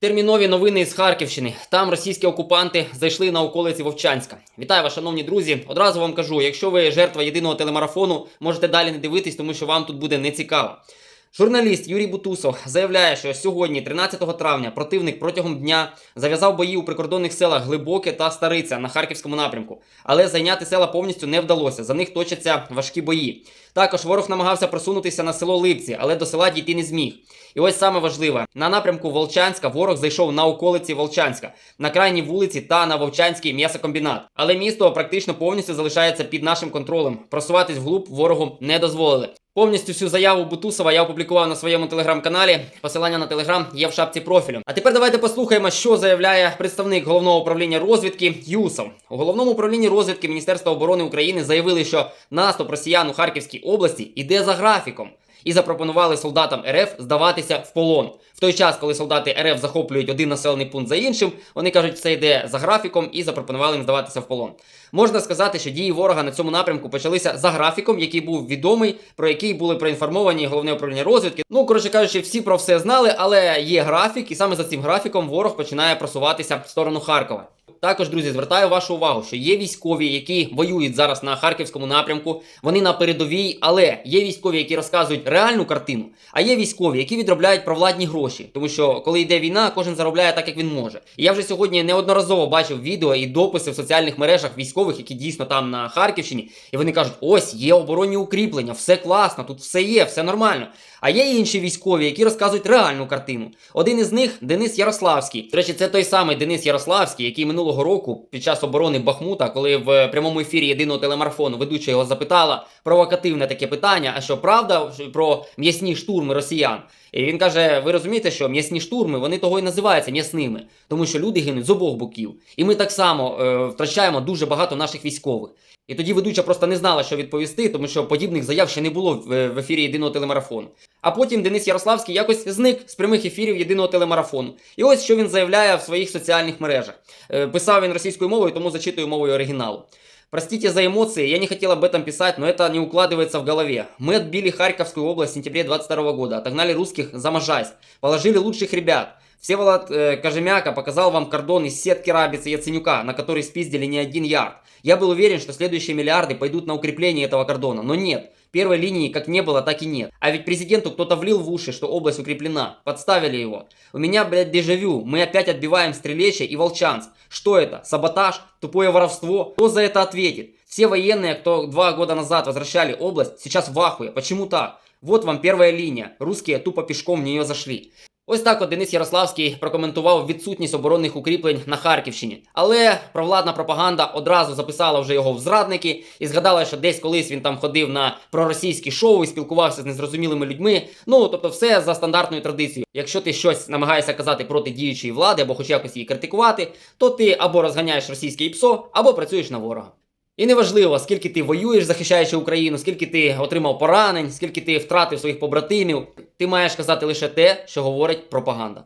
Термінові новини з Харківщини. Там російські окупанти зайшли на околиці Вовчанська. Вітаю вас, шановні друзі. Одразу вам кажу: якщо ви жертва єдиного телемарафону, можете далі не дивитись, тому що вам тут буде нецікаво. Журналіст Юрій Бутусов заявляє, що сьогодні, 13 травня, противник протягом дня зав'язав бої у прикордонних селах Глибоке та Стариця на харківському напрямку, але зайняти села повністю не вдалося. За них точаться важкі бої. Також ворог намагався просунутися на село Липці, але до села дійти не зміг. І ось саме важливе: на напрямку Волчанська ворог зайшов на околиці Волчанська, на крайній вулиці та на Вовчанський м'ясокомбінат. Але місто практично повністю залишається під нашим контролем. Просуватись вглуб ворогу не дозволили. Повністю всю заяву Бутусова я опублікував на своєму телеграм-каналі. Посилання на телеграм є в шапці профілю. А тепер давайте послухаємо, що заявляє представник головного управління розвідки Юсов. У головному управлінні розвідки Міністерства оборони України заявили, що наступ росіян у Харківській області іде за графіком. І запропонували солдатам РФ здаватися в полон. В той час, коли солдати РФ захоплюють один населений пункт за іншим, вони кажуть, все йде за графіком і запропонували їм здаватися в полон. Можна сказати, що дії ворога на цьому напрямку почалися за графіком, який був відомий, про який були проінформовані головне управління розвідки. Ну, коротше кажучи, всі про все знали, але є графік, і саме за цим графіком ворог починає просуватися в сторону Харкова. Також, друзі, звертаю вашу увагу, що є військові, які воюють зараз на харківському напрямку. Вони на передовій, але є військові, які розказують реальну картину, а є військові, які відробляють провладні гроші. Тому що коли йде війна, кожен заробляє так, як він може. І я вже сьогодні неодноразово бачив відео і дописи в соціальних мережах військових, які дійсно там на Харківщині, і вони кажуть: ось є оборонні укріплення, все класно, тут все є, все нормально. А є інші військові, які розказують реальну картину. Один із них Денис Ярославський. До речі, це той самий Денис Ярославський, який минулого року під час оборони Бахмута, коли в прямому ефірі єдиного телемарафону ведуча його запитала провокативне таке питання: а що правда про м'ясні штурми росіян? І він каже: Ви розумієте, що м'ясні штурми вони того і називаються м'ясними, тому що люди гинуть з обох боків. І ми так само е, втрачаємо дуже багато наших військових. І тоді ведуча просто не знала, що відповісти, тому що подібних заяв ще не було в, в ефірі єдиного телемарафону. А потім Денис Ярославський якось зник з прямих ефірів єдиного телемарафону. І ось що він заявляє в своїх соціальних мережах. Е, писав він російською мовою, тому зачитую мовою оригіналу. Простите за эмоции, я не хотел об этом писать, но это не укладывается в голове. Мы отбили Харьковскую область в сентябре 22 года, отогнали русских за Можайск, положили лучших ребят. Всеволод э, Кожемяка показал вам кордон из сетки Рабицы Яценюка, на который спиздили не один ярд. Я был уверен, что следующие миллиарды пойдут на укрепление этого кордона, но нет. Первой линии как не было, так и нет. А ведь президенту кто-то влил в уши, что область укреплена. Подставили его. У меня, блядь, дежавю. Мы опять отбиваем Стрелечье и Волчанск. Что это? Саботаж? Тупое воровство? Кто за это ответит? Все военные, кто два года назад возвращали область, сейчас в ахуе. Почему так? Вот вам первая линия. Русские тупо пешком в нее зашли. Ось так от Денис Ярославський прокоментував відсутність оборонних укріплень на Харківщині. Але провладна пропаганда одразу записала вже його в зрадники і згадала, що десь колись він там ходив на проросійські шоу і спілкувався з незрозумілими людьми. Ну тобто, все за стандартною традицією. Якщо ти щось намагаєшся казати проти діючої влади або хоч якось її критикувати, то ти або розганяєш російське ІПСО, або працюєш на ворога. І неважливо, скільки ти воюєш, захищаючи Україну, скільки ти отримав поранень, скільки ти втратив своїх побратимів. Ти маєш казати лише те, що говорить пропаганда.